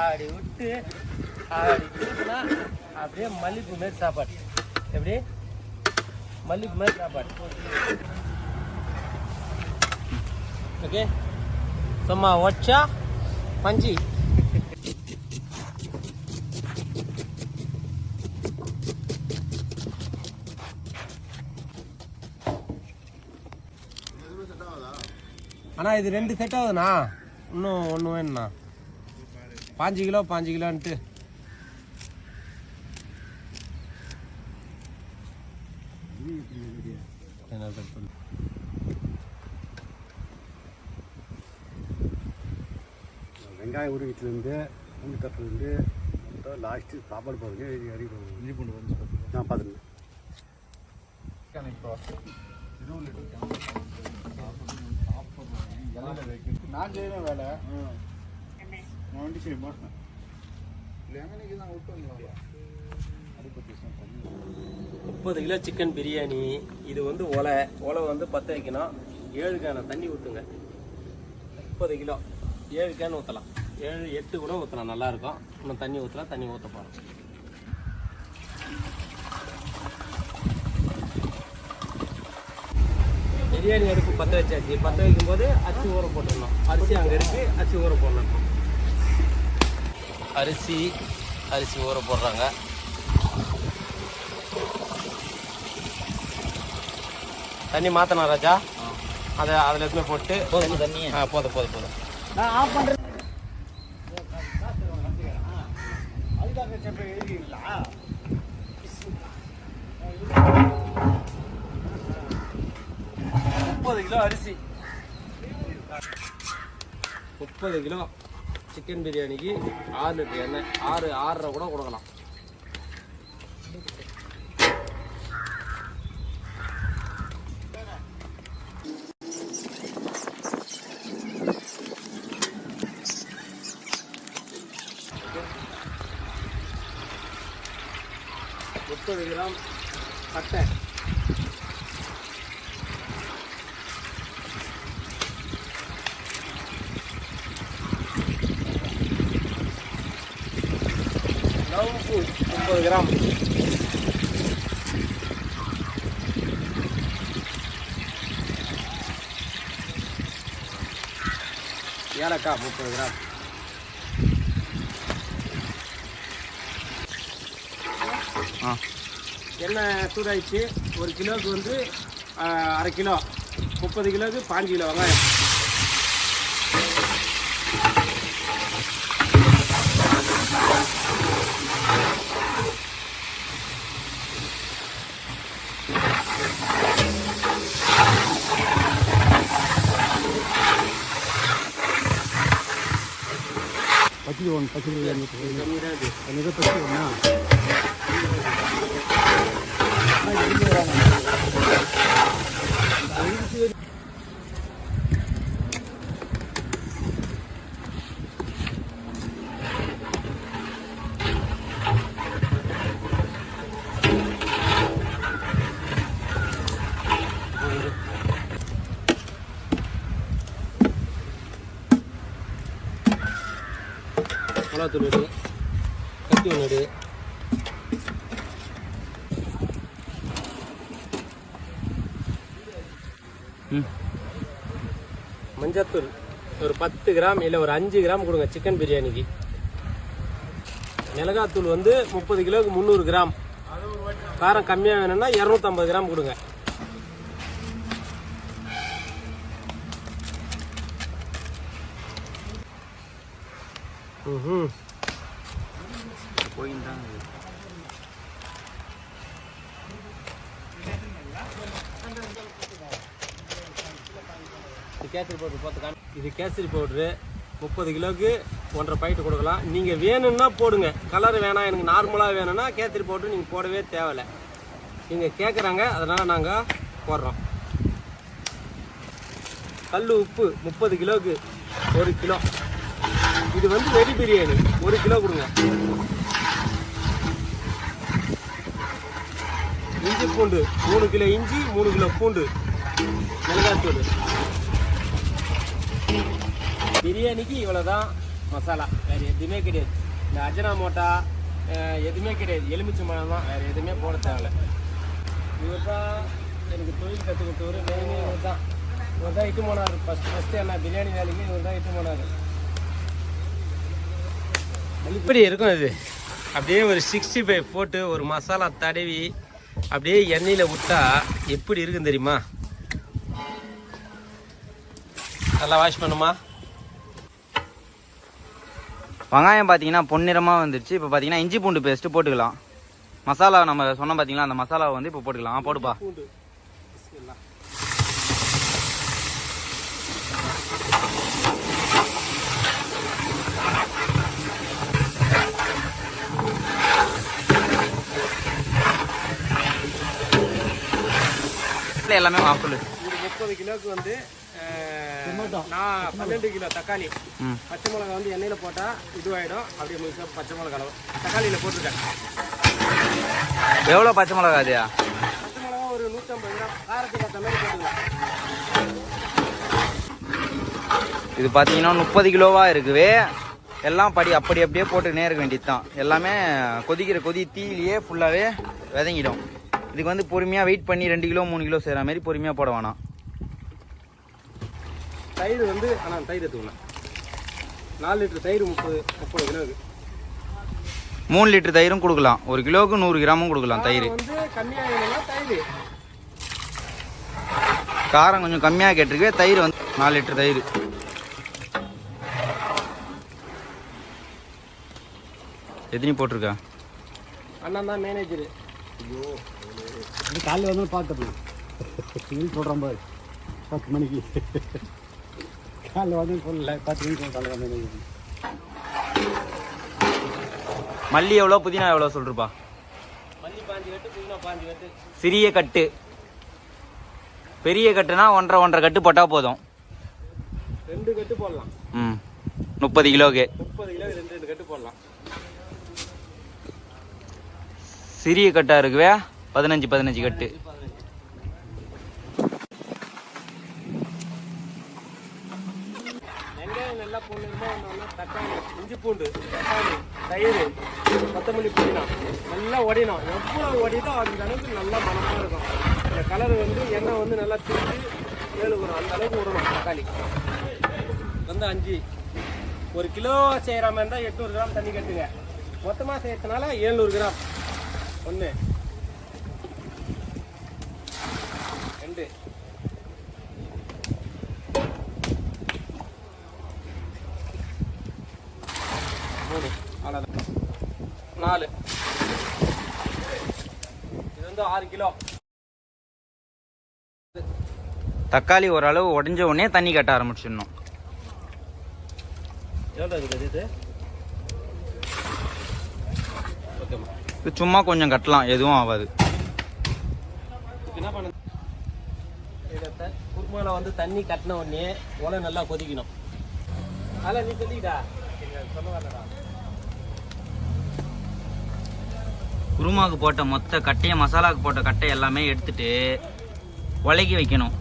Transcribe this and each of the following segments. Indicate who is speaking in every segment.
Speaker 1: ஆடி விட்டு ஆடி விட்டுனா அப்படியே மல்லிப்பூ மாரி சாப்பாடு. எப்படி? மல்லிப்பூ மாரி சாப்பாடு. ஓகே? சும்மா ஒச்சா பஞ்சி. அண்ணா இது ரெண்டு செட் ஆகுதுண்ணா. இன்னும் ஒன்று வேணுண்ணா பாஞ்சு கிலோ பாஞ்சு கிலோன்ட்டு. என்ன cut பண்ணு.
Speaker 2: வெங்காயம் உருவிட்டுலேருந்து பூண்டு தப்புலேருந்து மொத்தம் லாஸ்ட்டு சாப்பாடு இது அடி இஞ்சி பூண்டு வந்து நான் பார்த்துருந்தேன்
Speaker 3: நான் செய்யறேன் வேலை. நான் வண்டி தான் விட்டுங்களா
Speaker 1: முப்பது கிலோ சிக்கன் பிரியாணி இது வந்து ஒலை. ஒலை வந்து பற்ற வைக்கணும். ஏழு கேன தண்ணி ஊற்றுங்க முப்பது கிலோ. ஏழு கேன் ஊற்றலாம் ஏழு எட்டு கூட ஊற்றலாம் நல்லாயிருக்கும் இன்னும் தண்ணி ஊற்றலாம் தண்ணி ஊற்ற போகிறோம் பிரியாணி அடுப்பு பற்ற வச்சாச்சு. பற்ற வைக்கும்போது அரிசி ஊற போட்டுடணும். அரிசி அங்கே இருக்குது அரிசி ஊற போடணும். அரிசி அரிசி ஊற போடுறாங்க. தண்ணி மாற்றணும் ராஜா. அதை அதில் எதுவுமே போட்டு போதும் தண்ணி? ஆ போதும் போதும் போதும்.
Speaker 3: நான் ஆஃப் பண்ணுறேன் அதுக்காக செப்ப எழுதிங்களா
Speaker 1: முப்பது கிலோ அரிசி. முப்பது கிலோ. சிக்கன் பிரியாணிக்கு ஆறு லிட்டர் எண்ணெய் ஆறு ஆறரை கூட கொடுக்கலாம். முப்பது கிராம் பட்டை லவங்கு முப்பது கிராம் ஏலக்காய் முப்பது கிராம். எண்ணெய் சூடாயிடுச்சு. ஒரு கிலோவுக்கு வந்து அரை கிலோ. முப்பது கிலோவுக்கு பாஞ்சு கிலோ வெங்காயம்.
Speaker 2: பச்சடி ஒன்று பச்சடி எனக்கு பச்சடி ஒன்றா
Speaker 1: மிளகாத்தூள் எடு கத்தி ஒன்று எடு மஞ்சத்தூள். ஒரு பத்து கிராம் இல்லை ஒரு அஞ்சு கிராம் கொடுங்க சிக்கன் பிரியாணிக்கு. மிளகாத்தூள் வந்து முப்பது கிலோவுக்கு முந்நூறு கிராம். காரம் கம்மியாக வேணும்னா இரநூத்தம்பது கிராம் கொடுங்க ம் இது கேசரி பவுடர் பார்த்து காமி இது கேசரி பவுட்ரு முப்பது கிலோவுக்கு ஒன்றரை பாக்கெட் கொடுக்கலாம். நீங்கள் வேணும்னா போடுங்க. கலர் வேணாம் எனக்கு நார்மலாக வேணும்னா கேசரி பவுட்ரு நீங்கள் போடவே தேவையில்லை. நீங்கள் கேட்குறாங்க அதனால் நாங்கள் போடுறோம். கல் உப்பு முப்பது கிலோவுக்கு ஒரு கிலோ. இது வந்து வெடி பிரியாணி. ஒரு கிலோ கொடுங்க. இஞ்சி பூண்டு மூணு கிலோ இஞ்சி மூணு கிலோ பூண்டு. மிளகாத்தூள் பிரியாணிக்கு இவ்வளோ தான் மசாலா. வேறு எதுவுமே கிடையாது. இந்த அஜனா மோட்டா எதுவுமே கிடையாது. எலுமிச்சை மழை தான். வேறு எதுவுமே போட தேவையில்ல. இவர் தான் எனக்கு தொழில் கற்றுக் கொடுத்தவர் மெயினே இவர் தான் இவர் தான் இட்டு போனார். ஃபஸ்ட்டு ஃபஸ்ட்டு என்ன பிரியாணி வேலைக்கு இவர் தான் இட்டு போனார். இப்படி இருக்கும் இது. அப்படியே ஒரு சிக்ஸ்டி ஃபைவ் போட்டு ஒரு மசாலா தடவி அப்படியே எண்ணெயில் விட்டா எப்படி இருக்கும் தெரியுமா? நல்லா வாஷ் பண்ணுமா?
Speaker 4: வெங்காயம் பார்த்தீங்கன்னா பொன்னிறமாக வந்துருச்சு. இப்போ பார்த்தீங்கன்னா இஞ்சி பூண்டு பேஸ்ட்டு போட்டுக்கலாம். மசாலா நம்ம சொன்னோம் பார்த்தீங்களா அந்த மசாலாவை வந்து இப்போ போட்டுக்கலாம். போடுப்பா. எல்லாமே. ஆஃப்
Speaker 1: முப்பது கிலோவுக்கு வந்து நான் பன்னெண்டு கிலோ தக்காளி. பச்சை மிளகா வந்து எண்ணெயில் போட்டால் இதுவாகிடும் அப்படியே முழுசாக பச்சை மிளகா அளவு. தக்காளியில் போட்டிருக்கேன்
Speaker 4: எவ்வளோ பச்சை மிளகா அதுயா
Speaker 1: பச்சை மிளகா ஒரு நூற்றம்பது கிராம். காரத்துக்கு ஏற்ற மாதிரி போட்டுக்கலாம்.
Speaker 4: இது பார்த்தீங்கன்னா முப்பது கிலோவா இருக்குவே எல்லாம் படி அப்படி அப்படியே போட்டுக்கினே இருக்க வேண்டியது தான் எல்லாமே கொதிக்கிற கொதி தீயிலேயே ஃபுல்லாகவே விதங்கிடும். இதுக்கு வந்து பொறுமையாக வெயிட் பண்ணி ரெண்டு கிலோ மூணு கிலோ செய்கிற மாதிரி பொறுமையாக போட வேணாம்.
Speaker 1: தயிர் வந்து ஆனால் தயிர் எடுத்துக்கலாம் நாலு லிட்டர் தயிர் முப்பது முப்பது கிலோவுக்கு.
Speaker 4: மூணு லிட்டர் தயிரும் கொடுக்கலாம். ஒரு கிலோவுக்கு நூறு கிராமும் கொடுக்கலாம் தயிர்.
Speaker 1: காரம் வந்து கம்மியாக தயிர்.
Speaker 4: காரம் கொஞ்சம் கம்மியாக கேட்டிருக்கு தயிர் வந்து நாலு லிட்டர் தயிர். எத்தனி போட்டிருக்கா?
Speaker 1: அண்ணன் தான் மேனேஜரு
Speaker 2: இது காலையில் வந்து பார்த்துப்போம் நீ சொல்கிறேன் பாரு. பத்து மணிக்கு. காலைல வந்து சொல்லல பத்து மணிக்கு சொல்லிட்டாங்க வந்து
Speaker 4: மல்லி எவ்வளோ புதினா எவ்வளோ சொல்றப்பா?
Speaker 1: மல்லி பாஞ்சு கட்டு புதினா பாஞ்சு கட்டு
Speaker 4: சிறிய கட்டு. பெரிய கட்டுனா ஒன்றரை ஒன்றரை கட்டு போட்டால் போதும்.
Speaker 1: ரெண்டு கட்டு போடலாம்.
Speaker 4: ம். முப்பது கிலோக்கு
Speaker 1: முப்பது கிலோ ரெண்டு ரெண்டு கட்டு போடலாம்.
Speaker 4: சிறிய கட்டாக இருக்குவே? பதினஞ்சு பதினஞ்சு கட்டு
Speaker 1: வெங்காயம் நல்லா போடணுமா தக்காளி இஞ்சி பூண்டு தக்காளி தயிர் கொத்தமல்லி புதினா நல்லா உடையணும் எவ்வளோ ஒடிதோ அந்த அளவுக்கு நல்லா மனமாக இருக்கும். இந்த கலர் வந்து எண்ணெய் வந்து நல்லா திருப்பி ஏழு வரும். அந்த அளவுக்கு விடணும் தக்காளி. வந்து அஞ்சு. ஒரு கிலோ செய்கிற மாதிரி இருந்தால் எட்நூறு கிராம் தண்ணி கட்டுங்க. மொத்தமாக செய்யறதுனால ஏழ்நூறு கிராம். ஒன்று ரெண்டு மூணு அவ்வளோதான் நாலு இது வந்து ஆறு கிலோ
Speaker 4: தக்காளி ஓரளவு உடஞ்ச உடனே தண்ணி கட்ட ஆரம்பிச்சிடணும். சும்மா கொஞ்சம் கட்டலாம் எதுவும் ஆகாது.
Speaker 1: குருமாவில் வந்து தண்ணி கட்டின உடனே உலை நல்லா கொதிக்கணும். அதெல்லாம் நீ கொதிக்கிட்டா சொல்ல வரலடா
Speaker 4: குருமாவுக்கு போட்ட மொத்த கட்டையை மசாலாவுக்கு போட்ட கட்டை எல்லாமே எடுத்துட்டு உலக்கி வைக்கணும்.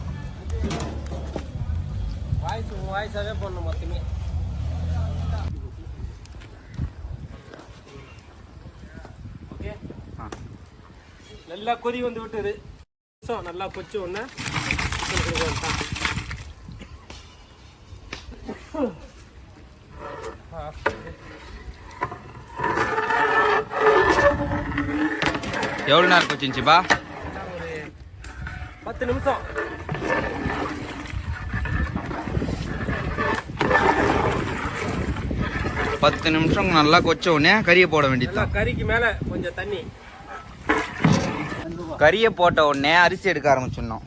Speaker 1: வாய்ஸ் வாய்ஸாகவே போடணும் மொத்தமே ஓகே. நல்லா கொதி வந்து விட்டுரு நல்லா கொச்ச உடனே
Speaker 4: எவ்வளோ நேரம் கொச்சிருந்துச்சுப்பா
Speaker 1: ஒரு பத்து நிமிஷம்
Speaker 4: பத்து நிமிஷம் நல்லா கொச்ச உடனே கறியை போட வேண்டியது
Speaker 1: கறிக்கு மேலே கொஞ்சம் தண்ணி.
Speaker 4: கறியை போட்ட உடனே அரிசி எடுக்க ஆரம்பிச்சிடணும்.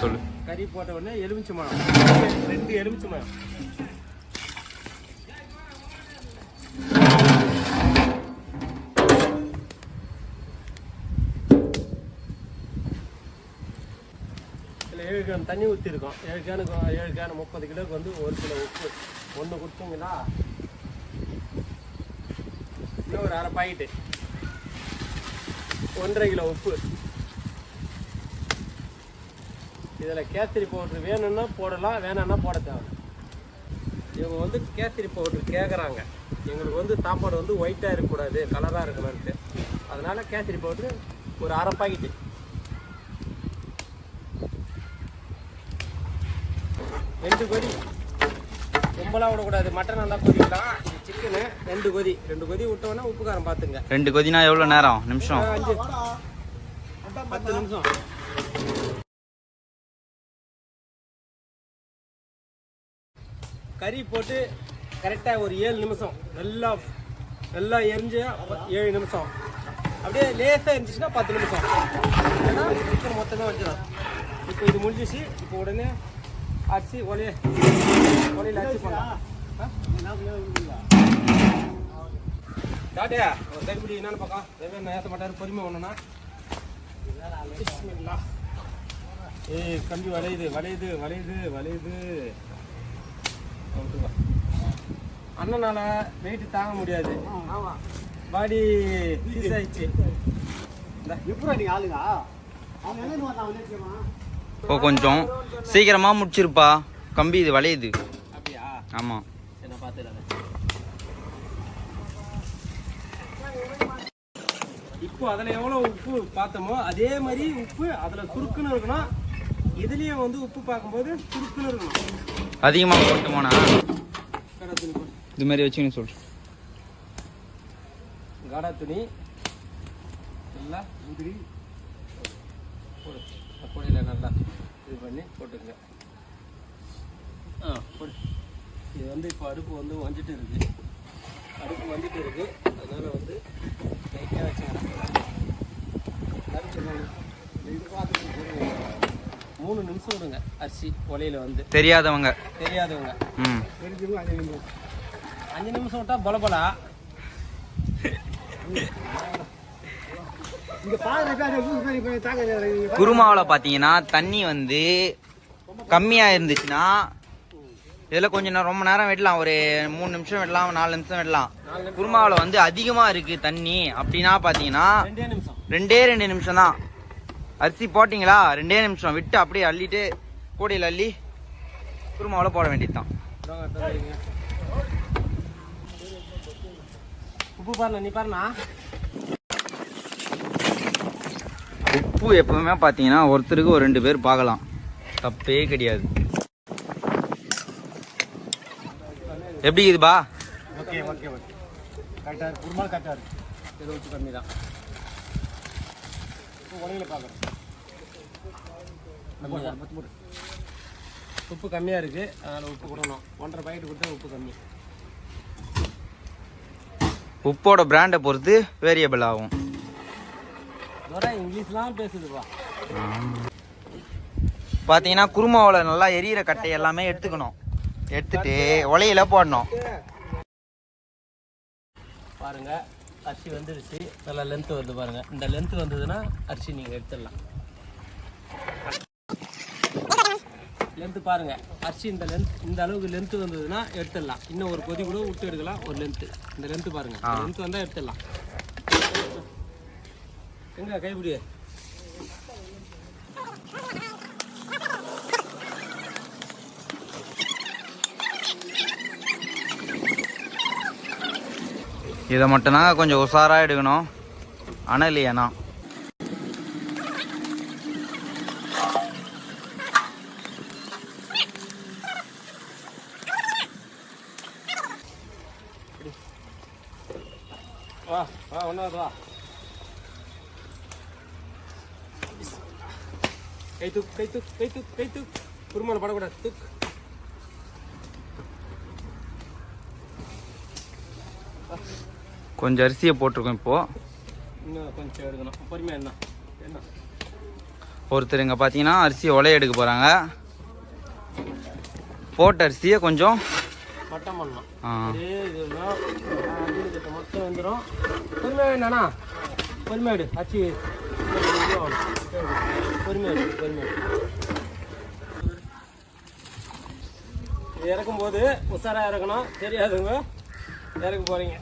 Speaker 4: சொல்லு.
Speaker 1: கறி போட்ட உடனே எலுமிச்சை மரம் ரெண்டு எலுமிச்சை மரம் ஏழு கேன் தண்ணி ஊற்றிருக்கோம் ஏழு கேனுக்கு ஏழு கேனு முப்பது கிலோக்கு வந்து ஒரு கிலோ உப்பு. ஒன்று கொடுத்தீங்களா இன்னும் ஒரு அரை பாக்கெட்டு. ஒன்றரை கிலோ உப்பு. இதில் கேசரி பவுட்ரு வேணும்னா போடலாம் வேணாம்னா போட தேவை இவங்க வந்து கேசரி பவுட்ரு கேட்குறாங்க எங்களுக்கு வந்து சாப்பாடு வந்து ஒயிட்டாக இருக்கக்கூடாது கலராக இருக்கணும்ட்டு அதனால கேசரி பவுட்ரு ஒரு அரை பாக்கெட்டு ரெண்டு கொதி. ரொம்பலாம் விடக்கூடாது மட்டன் நல்லா கொதிக்கலாம். சிக்கனு ரெண்டு கொதி. ரெண்டு கொதி விட்டோன்னா உப்பு காரம் பார்த்துங்க
Speaker 4: ரெண்டு கொதினா எவ்வளோ நேரம்? நிமிஷம்.
Speaker 1: அஞ்சு. பத்து நிமிஷம். கறி போட்டு கரெக்டாக ஒரு ஏழு நிமிஷம். நல்லா நல்லா எரிஞ்சு ஏழு நிமிஷம். அப்படியே லேசாக இருந்துச்சுன்னா பத்து நிமிஷம். ஏன்னா சிக்கன் மொத்தமாக வச்சிடும் இப்போ இது முடிஞ்சிச்சு. இப்போ உடனே அரிசி ஒலைய ஒலையில் அரிசி பண்ணலாம் டாட்டியா ஒரு கைப்பிடி என்னன்னு பார்க்கலாம். வெவ்வேறு ஏற்ற மாட்டார். பொறுமை ஒன்றுனா ஏய் கம்பி வளையுது வளையுது வளையுது வளையுது. அண்ணனால வெயிட் தாங்க முடியாது. பாடி சீஸ் ஆயிடுச்சு.
Speaker 4: இப்போ கொஞ்சம் சீக்கிரமா முடிச்சிருப்பா. கம்பி இது வளையுது
Speaker 1: அப்படியா?
Speaker 4: ஆமாம்
Speaker 1: இப்போ அதில் எவ்வளோ உப்பு பார்த்தோமோ அதே மாதிரி உப்பு அதில் சுருக்குன்னு இருக்கணும். இதுலேயும் வந்து உப்பு பார்க்கும்போது சுருக்குன்னு இருக்கணும்.
Speaker 4: அதிகமாக போட்டுமோனா? இது மாதிரி வச்சுன்னு சொல்கிறேன்
Speaker 1: காடா துணி நல்லா போடு. பொடியில் நல்லா இது பண்ணி போட்டுங்க ஆ போடு. இது வந்து இப்போ அடுப்பு வந்து வந்துட்டு இருக்கு. அடுப்பு வந்துட்டு இருக்கு. அதனால வந்து லைட்டாக வச்சுக்கலாம் மூணு நிமிஷம் விடுங்க. அரிசி ஒலையில வந்து.
Speaker 4: தெரியாதவங்க.
Speaker 1: தெரியாதவங்க.
Speaker 4: ம்.
Speaker 1: அஞ்சு நிமிஷம் விட்டா பலபலா
Speaker 4: குருமாவில் பார்த்தீங்கன்னா தண்ணி வந்து கம்மியாக இருந்துச்சுன்னா இதில் கொஞ்சம் ரொம்ப நேரம் விடலாம் ஒரு மூணு நிமிஷம் விடலாம் நாலு நிமிஷம் விடலாம் குருமாவில் வந்து அதிகமாக இருக்குது தண்ணி அப்படின்னா பார்த்தீங்கன்னா
Speaker 1: ரெண்டே
Speaker 4: ரெண்டு நிமிஷம் தான் அரிசி போட்டிங்களா? ரெண்டே நிமிஷம். விட்டு அப்படியே அள்ளிட்டு கூடையில் அள்ளி குருமாவில் போட வேண்டியது தான்
Speaker 1: இந்தாங்க, எடுத்து வைங்க. உப்பு பாருண்ணா நீ பாருண்ணா.
Speaker 4: உப்பு எப்பவுமே பார்த்தீங்கன்னா ஒருத்தருக்கு ஒரு ரெண்டு பேர் பார்க்கலாம் தப்பே கிடையாது. எப்படி இதுபா
Speaker 2: ஓகே ஓகே ஓகே. கரெக்டா இருக்கு. குருமா கரெக்டா இருக்கு.
Speaker 1: இது உப்பு கம்மி தான்
Speaker 2: உலகில
Speaker 1: உப்பு கம்மியாக இருக்குது அதனால் உப்பு கொடுக்கணும் ஒன்றரை பாக்கெட் கொடுத்தா உப்பு கம்மி.
Speaker 4: உப்போட பிராண்டை பொறுத்து வேரியபிள் ஆகும்.
Speaker 1: இங்கிலீஷ்லாம் பேசுதுப்பா.
Speaker 4: பார்த்தீங்கன்னா குருமாவில் நல்லா எரியிற கட்டை எல்லாமே எடுத்துக்கணும். எடுத்துட்டு உலையில போடணும்.
Speaker 1: பாருங்க அரிசி வந்துடுச்சு நல்லா லென்த் வருது பாருங்க. இந்த லென்த் வந்ததுன்னா அரிசி நீங்கள் எடுத்துடலாம். லென்த் பாருங்க. அரிசி இந்த லென்த் இந்த அளவுக்கு லென்த் வந்ததுன்னா எடுத்துடலாம். இன்னும் ஒரு கொதி கூட விட்டு எடுக்கலாம். ஒரு லென்த் இந்த லென்த் பாருங்க. லென்த் வந்தால் எடுத்துடலாம். எங்க கைப்பிடி
Speaker 4: இதை மட்டும்தாங்க கொஞ்சம் உஷாராக எடுக்கணும். அனல்
Speaker 1: தூக் கை தூக் கை தூக் கை தூக் குருமால படக்கூடாது. தூக்.
Speaker 4: கொஞ்சம் அரிசியை போட்டிருக்கோம் இப்போ.
Speaker 1: இன்னும் கொஞ்சம் எடுக்கணும். பொறுமையா என்ன என்ன?
Speaker 4: ஒருத்தர் இங்கே பார்த்தீங்கன்னா அரிசியை உலைய எடுக்க போகிறாங்க போட்ட அரிசியை கொஞ்சம்
Speaker 1: அஞ்சு கிட்ட மொத்தம் வந்துடும் பொறுமையா பொறுமையாடு ஆச்சு பொறுமையாடு பொறுமையாடு இறக்கும்போது உஷாராக இறக்கணும் தெரியாதவங்க இறக்க போகிறீங்க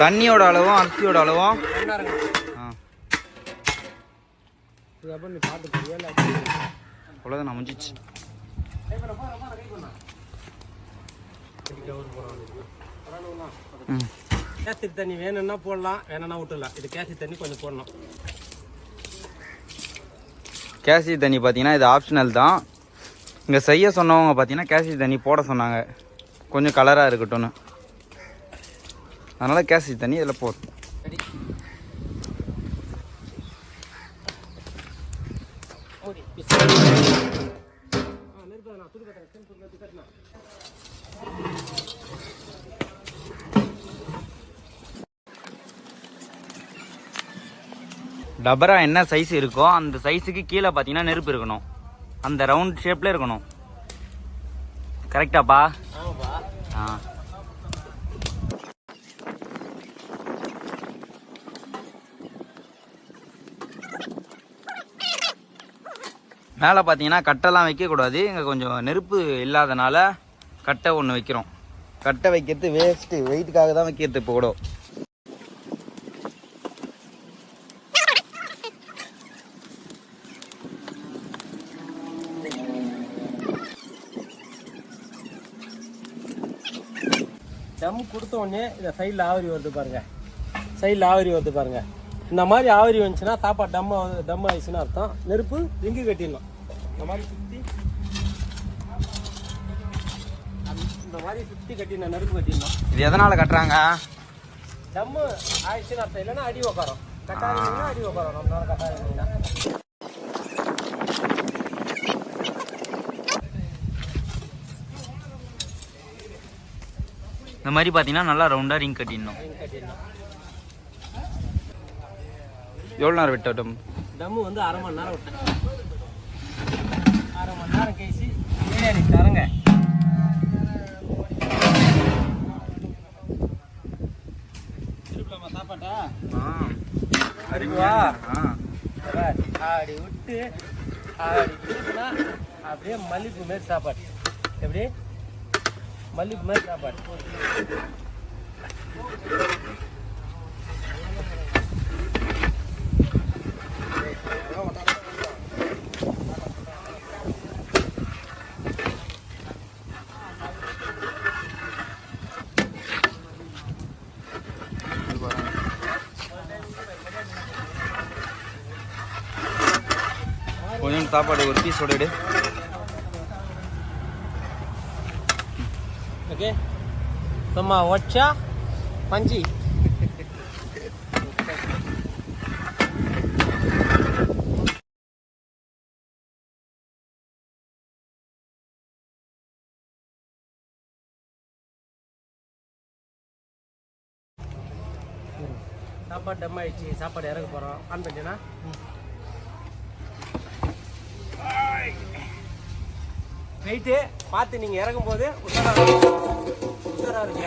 Speaker 4: தண்ணியோட அளவும் அரிசியோட அளவும். அவ்வளோதான் அமைஞ்சிச்சு ம்.
Speaker 1: கேசரி தண்ணி வேணும்னா போடலாம் வேணும்னா விட்டுடலாம் இது கேசரி தண்ணி கொஞ்சம் போடணும்.
Speaker 4: கேசி தண்ணி பார்த்தீங்கன்னா இது ஆப்ஷனல் தான். இங்கே செய்ய சொன்னவங்க பார்த்தீங்கன்னா கேசி தண்ணி போட சொன்னாங்க. கொஞ்சம் கலராக இருக்கட்டும்னு. அதனால் கேசி தண்ணி இதில் போதும் டபரா என்ன சைஸ் இருக்கோ அந்த சைஸுக்கு கீழே பார்த்தீங்கன்னா நெருப்பு இருக்கணும். அந்த ரவுண்ட் ஷேப்பில் இருக்கணும். கரெக்டாப்பா ஆ. மேலே பார்த்தீங்கன்னா கட்டைலாம் வைக்கக்கூடாது. இங்கே கொஞ்சம் நெருப்பு இல்லாதனால கட்டை ஒன்று வைக்கிறோம். கட்டை வைக்கிறது வேஸ்ட்டு வெயிட்டுக்காக தான் வைக்கிறது இப்போ கூட.
Speaker 1: தம் கொடுத்த உடனே இந்த சைடில் ஆவரி வருது பாருங்கள் சைடில் ஆவரி வருது பாருங்கள் இந்த மாதிரி ஆவரி வந்துச்சுன்னா சாப்பாடு டம்மா டம் ஆயிடுச்சுன்னு அர்த்தம். நெருப்பு ரிங்கு கட்டிடணும் இந்த மாதிரி சுற்றி இந்த மாதிரி சுற்றி கட்டிடணும் நெருப்பு கட்டிடணும்.
Speaker 4: இது எதனால் கட்டுறாங்க?
Speaker 1: தம்மு ஆயிடுச்சுன்னு அர்த்தம். இல்லைன்னா அடி உக்காரம். கட்டாதீங்கன்னா அடி உக்காரம். ரொம்ப நேரம்
Speaker 4: இந்த மாதிரி பார்த்தீங்கன்னா நல்லா ரவுண்டாக ரிங் கட்டிடணும். எவ்வளோ நேரம் விட்டட்டும்
Speaker 1: தம்மு வந்து அரை மணி நேரம் விட்டேன் நேரம் கழிச்சு பிரியாணி தரங்க. சாப்பாட்டா?
Speaker 4: ஆ
Speaker 1: அறிவா
Speaker 4: ஆ.
Speaker 1: அப்படி விட்டு அப்படி இருக்குன்னா அப்படியே மல்லிப்பூ மாரி சாப்பாடு. எப்படி? மல்லிப்பூ மாதிரி சாப்பாடு.
Speaker 4: கொஞ்சம் சாப்பாடு ஒரு பீஸ் ஓடிடு
Speaker 1: ஓகே சும்மா ஒச்சா பஞ்சி. சாப்பாடு டம் ஆயிடுச்சு. சாப்பாடு இறங்க போகிறோம் ஆன் பண்ணிட்டேன்னா வெயிட்டு பார்த்து நீங்கள் இறங்கும் போது உஷாராக உஷாரா இருங்க.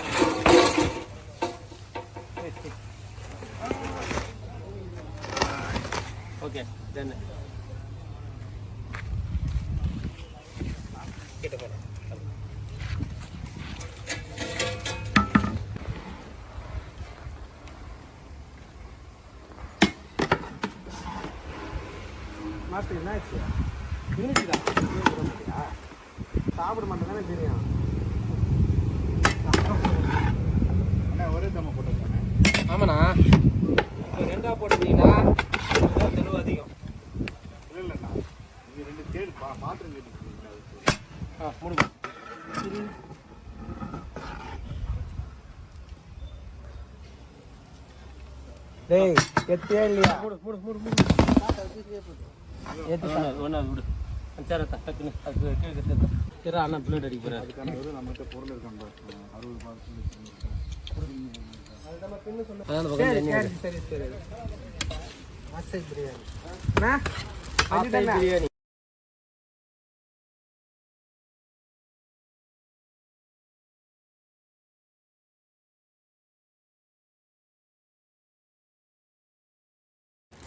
Speaker 1: ஓகே தென் கிட்ட போகிறேன் மாட்டு என்ன ஆச்சு? இருந்துச்சுடா சாப்பிட மாட்டேன் தானே தெரியும்.
Speaker 3: அண்ணா ஒரே தம்ம போட்டுருக்கானே
Speaker 1: ஆமாண்ணா. இப்போ ரெண்டா போட்டுட்டீங்கன்னா இதுதான் செலவு அதிகம்.
Speaker 3: இல்லை இல்லைண்ணா இது ரெண்டு தேடு பா பாத்திரம் கேட்டு
Speaker 1: ஆ முடியும் டேய் எத்தியா இல்லையா? மூடு மூடு மூடு மூடு. ஏற்றி ஒன்றா விடு. சரி டக்குன்னு. அது கேட்குறது சரி அண்ணா பிளேட் அடிக்க
Speaker 3: ஒரு நம்மகிட்ட பொருள் இருக்காங்க அறுபது
Speaker 2: மசாஜ்
Speaker 1: பிரியாணி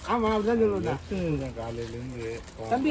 Speaker 2: ஆமா அப்படிதான் சொல்லுவேன்
Speaker 3: காலையிலேருந்து.
Speaker 2: தம்பி